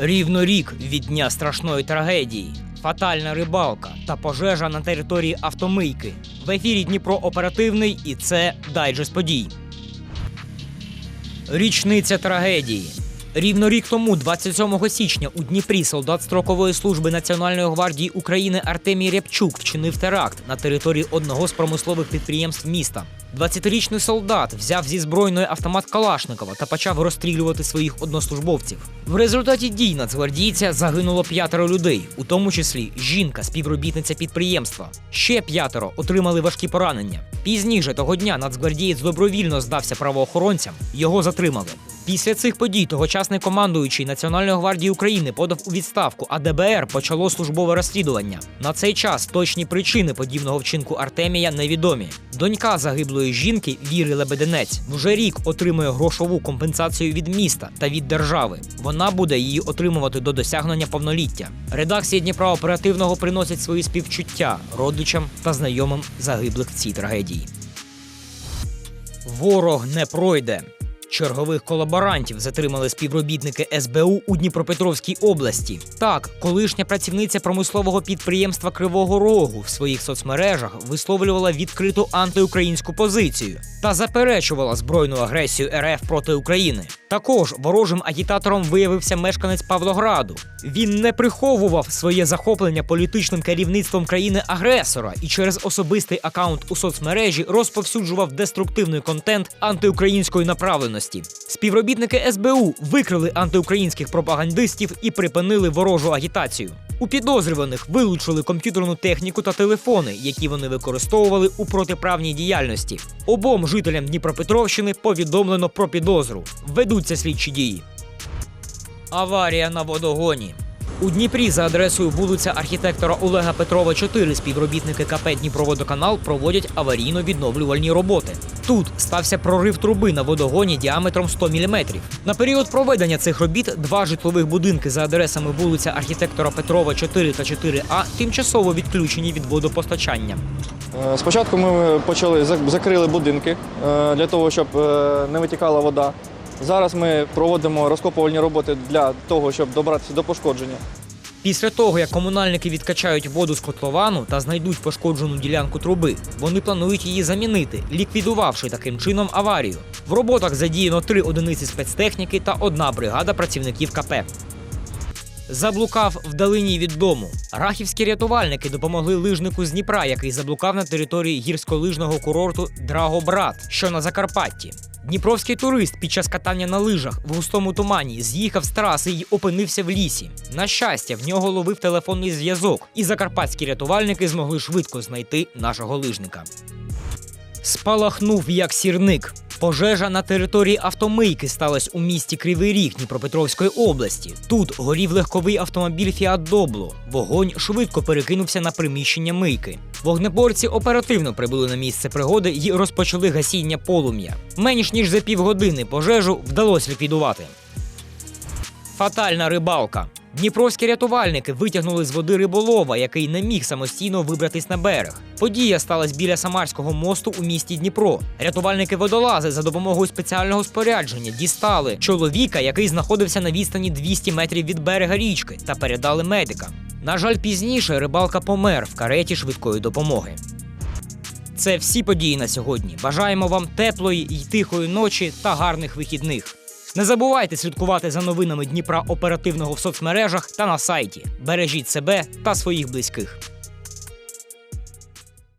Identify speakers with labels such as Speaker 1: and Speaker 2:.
Speaker 1: Рівно рік від дня страшної трагедії, фатальна рибалка та пожежа на території автомийки. В ефірі Дніпро оперативний і це дайджест подій. Річниця трагедії. Рівно рік тому, 27 січня, у Дніпрі солдат строкової служби Національної гвардії України Артемій Рябчук вчинив теракт на території одного з промислових підприємств міста. 20-річний солдат взяв зі збройної автомат Калашникова та почав розстрілювати своїх однослужбовців. В результаті дій нацгвардійця загинуло п'ятеро людей, у тому числі жінка, співробітниця підприємства. Ще п'ятеро отримали важкі поранення. Пізніше того дня нацгвардієць добровільно здався правоохоронцям. Його затримали. Після цих подій тогочасний командуючий Національної гвардії України подав у відставку, а ДБР почало службове розслідування. На цей час точні причини подібного вчинку Артемія невідомі. Донька загиблої жінки Віри Лебеденець вже рік отримує грошову компенсацію від міста та від держави. Вона буде її отримувати до досягнення повноліття. Редакції Дніпра оперативного приносять свої співчуття родичам та знайомим загиблих в цій трагедії. Ворог не пройде. Чергових колаборантів затримали співробітники СБУ у Дніпропетровській області. Так, колишня працівниця промислового підприємства Кривого Рогу в своїх соцмережах висловлювала відкриту антиукраїнську позицію та заперечувала збройну агресію РФ проти України. Також ворожим агітатором виявився мешканець Павлограду. Він не приховував своє захоплення політичним керівництвом країни-агресора і через особистий акаунт у соцмережі розповсюджував деструктивний контент антиукраїнської направленості. Співробітники СБУ викрили антиукраїнських пропагандистів і припинили ворожу агітацію. У підозрюваних вилучили комп'ютерну техніку та телефони, які вони використовували у протиправній діяльності. Обом жителям Дніпропетровщини повідомлено про підозру. Ведуться слідчі дії. Аварія на водогоні. У Дніпрі за адресою вулиця архітектора Олега Петрова 4 співробітники КП Дніпроводоканал проводять аварійно-відновлювальні роботи. Тут стався прорив труби на водогоні діаметром 100 мм. На період проведення цих робіт два житлових будинки за адресами вулиця архітектора Петрова 4 та 4А тимчасово відключені від водопостачання.
Speaker 2: Е, Спочатку ми почали зак- закрили будинки е, для того, щоб е, не витікала вода. Зараз ми проводимо розкопувальні роботи для того, щоб добратися до пошкодження.
Speaker 1: Після того, як комунальники відкачають воду з котловану та знайдуть пошкоджену ділянку труби, вони планують її замінити, ліквідувавши таким чином аварію. В роботах задіяно три одиниці спецтехніки та одна бригада працівників КП. Заблукав вдалині від дому. Рахівські рятувальники допомогли лижнику з Дніпра, який заблукав на території гірськолижного курорту Драгобрат, що на Закарпатті. Дніпровський турист під час катання на лижах в густому тумані з'їхав з траси і опинився в лісі. На щастя, в нього ловив телефонний зв'язок, і закарпатські рятувальники змогли швидко знайти нашого лижника. Спалахнув як сірник. Пожежа на території автомийки сталася у місті Кривий Ріг Дніпропетровської області. Тут горів легковий автомобіль Фіат Добло. Вогонь швидко перекинувся на приміщення мийки. Вогнеборці оперативно прибули на місце пригоди і розпочали гасіння полум'я. Менш ніж за півгодини пожежу вдалося ліквідувати. Фатальна рибалка. Дніпровські рятувальники витягнули з води риболова, який не міг самостійно вибратись на берег. Подія сталася біля Самарського мосту у місті Дніпро. Рятувальники водолази за допомогою спеціального спорядження дістали чоловіка, який знаходився на відстані 200 метрів від берега річки, та передали медикам. На жаль, пізніше рибалка помер в кареті швидкої допомоги. Це всі події на сьогодні. Бажаємо вам теплої й тихої ночі та гарних вихідних. Не забувайте слідкувати за новинами Дніпра оперативного в соцмережах та на сайті. Бережіть себе та своїх близьких.